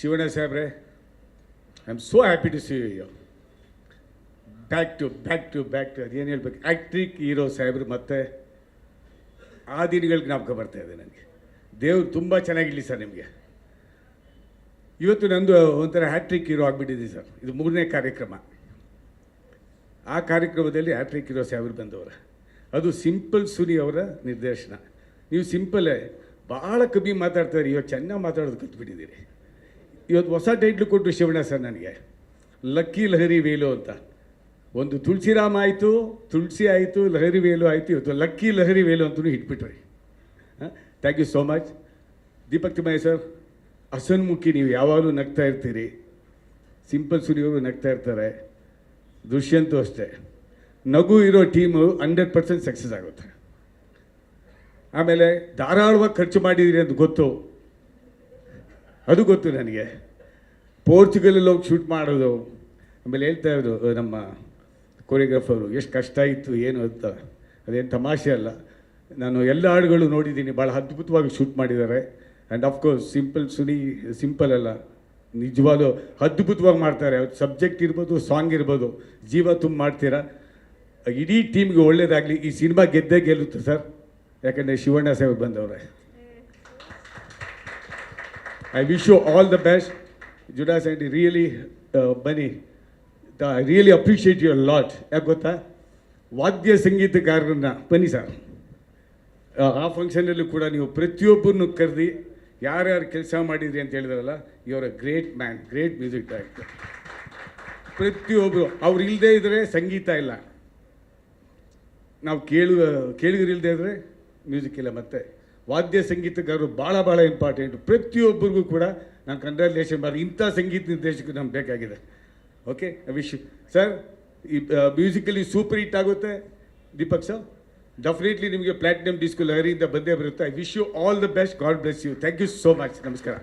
ಶಿವಣ್ಣ ಸಾಹೇಬ್ರೆ I am so happy to see you back to back to back to ಅದೇನು ಹೇಳ್ಬೇಕು? ಆ್ಯಕ್ಟ್ರಿಕ್ hero ಸಾಹೇಬ್ರು, ಮತ್ತೆ ಆ ದಿನಗಳಿಗೆ ಜ್ಞಾಪಕ ಬರ್ತಾ ಇದೆ ನನಗೆ. ದೇವ್ರು ತುಂಬ ಚೆನ್ನಾಗಿರಲಿ ಸರ್ ನಿಮಗೆ. ಇವತ್ತು ನಂದು ಒಂಥರ ಹ್ಯಾಟ್ರಿಕ್ ಹೀರೋ ಆಗಿಬಿಟ್ಟಿದೆ ಸರ್. ಇದು ಮೂರನೇ ಕಾರ್ಯಕ್ರಮ. ಆ ಕಾರ್ಯಕ್ರಮದಲ್ಲಿ ಹ್ಯಾಟ್ರಿಕ್ ಹೀರೋ ಸಾಹೇಬ್ರು ಬಂದವರು. ಅದು ಸಿಂಪಲ್ ಸುನಿ ಅವರ ನಿರ್ದೇಶನ. ನೀವು ಸಿಂಪಲ್ಲೇ ಭಾಳ ಕಮ್ಮಿ ಮಾತಾಡ್ತಾರೆ ಇವತ್ತು ಚೆನ್ನಾಗಿ ಮಾತಾಡೋದು ಕಲ್ತ್ಬಿಟ್ಟಿದ್ದೀರಿ. ಇವತ್ತು ಹೊಸ ಟೈಟ್ಲು ಕೊಟ್ಟರು ಶಿವಣ್ಣ ಸರ್ ನನಗೆ. ಲಕ್ಕಿ ಲಹರಿ ವೇಲು ಅಂತ. ಒಂದು ತುಳಸಿರಾಮ ಆಯಿತು, ತುಳಸಿ ಆಯಿತು, ಲಹರಿ ವೇಲು ಆಯಿತು, ಇವತ್ತು ಲಕ್ಕಿ ಲಹರಿ ವೇಲು ಅಂತಲೂ ಇಟ್ಬಿಟ್ರಿ. Thank you so much Deepak Thimmaiah sir ಹಸನ್ಮುಖಿ ನೀವು ಯಾವಾಗಲೂ ನಗ್ತಾ ಇರ್ತೀರಿ. ಸಿಂಪಲ್ ಸುರಿಯವರು ನಗ್ತಾ ಇರ್ತಾರೆ. ದುಷ್ಯಂತು ಅಷ್ಟೇ. ನಗು ಇರೋ ಟೀಮು ಹಂಡ್ರೆಡ್ ಪರ್ಸೆಂಟ್ ಸಕ್ಸಸ್ ಆಗುತ್ತೆ. ಆಮೇಲೆ ಧಾರಾಳವಾಗಿ ಖರ್ಚು ಮಾಡಿದ್ದೀರಿ ಅಂತ ಗೊತ್ತು. ಅದು ಗೊತ್ತು ನನಗೆ. ಪೋರ್ಚುಗಲಲ್ಲಿ ಹೋಗಿ ಶೂಟ್ ಮಾಡೋದು, ಆಮೇಲೆ ಹೇಳ್ತಾ ಇದ್ರು ನಮ್ಮ ಕೊರಿಯೋಗ್ರಾಫರು, ಎಷ್ಟು ಕಷ್ಟ ಇತ್ತು, ಏನು ಅಂತ. ಅದೇನು ತಮಾಷೆ ಅಲ್ಲ. ನಾನು ಎಲ್ಲ ಹಾಡುಗಳು ನೋಡಿದ್ದೀನಿ ಭಾಳ ಅದ್ಭುತವಾಗಿ ಶೂಟ್ ಮಾಡಿದ್ದಾರೆ. And of course simple Suni simple ಅಲ್ಲ. ನಿಜವಾದ ಅದ್ಭುತವಾಗಿ ಮಾಡ್ತಾರೆ. ಅವ್ರ ಸಬ್ಜೆಕ್ಟ್ ಇರ್ಬೋದು ಸಾಂಗ್ ಇರ್ಬೋದು. ಜೀವ ತುಂಬ ಮಾಡ್ತೀರಾ? ಇಡೀ ಟೀಮ್ಗೆ ಒಳ್ಳೇದಾಗಲಿ, ಈ ಸಿನಿಮಾ ಗೆದ್ದೇ ಗೆಲ್ಲುತ್ತೆ ಸರ್ ಯಾಕಂದರೆ ಶಿವಣ್ಣ ಸಾಹೇಬ್ ಬಂದವ್ರೆ. I wish you all the best Judas and really ಬನ್ನಿ I really appreciate your lot ಯಾಕೆ ಗೊತ್ತಾ? ವಾದ್ಯ ಸಂಗೀತಗಾರರನ್ನ, ಬನ್ನಿ ಸರ್ ಆ ಫಂಕ್ಷನಲ್ಲೂ ಕೂಡ ನೀವು ಪ್ರತಿಯೊಬ್ಬರನ್ನು ಕರೆದಿ ಯಾರ್ಯಾರು ಕೆಲಸ ಮಾಡಿದ್ರಿ ಅಂತ ಹೇಳಿದ್ರಲ್ಲ ಇವರ great man great music director ಪ್ರತಿಯೊಬ್ಬರು ಅವ್ರು ಇಲ್ಲದೇ ಇದ್ದರೆ ಸಂಗೀತ ಇಲ್ಲ. ನಾವು ಕೇಳು ಕೇಳಿದ್ರಿಲ್ಲದೆ ಇದ್ದರೆ ಮ್ಯೂಸಿಕ್ ಇಲ್ಲ ಮತ್ತೆ. ವಾದ್ಯ ಸಂಗೀತಗಾರರು ಭಾಳ ಭಾಳ ಇಂಪಾರ್ಟೆಂಟ್ ಪ್ರತಿಯೊಬ್ಬರಿಗೂ ಕೂಡ ನಾನು ಕಂಗ್ರ್ಯಾಚುಲೇಷನ್ ಮಾಡಿ, ಇಂಥ ಸಂಗೀತ ನಿರ್ದೇಶಕರು ನಮ್ಗೆ ಬೇಕಾಗಿದೆ. ಓಕೆ ವಿಶ್ ಸರ್ ಈ ಮ್ಯೂಸಿಕಲಿ ಸೂಪರ್ ಹಿಟ್ ಆಗುತ್ತೆ. ದೀಪಕ್ ಸರ್ ಡೆಫಿನೆಟ್ಲಿ ನಿಮಗೆ ಪ್ಲಾಟಿನಮ್ ಡಿಸ್ಕೋ ಲಹರಿಯಿಂದ ಬಂದೇ ಬರುತ್ತೆ. I wish you all the best God bless you thank you so much ನಮಸ್ಕಾರ.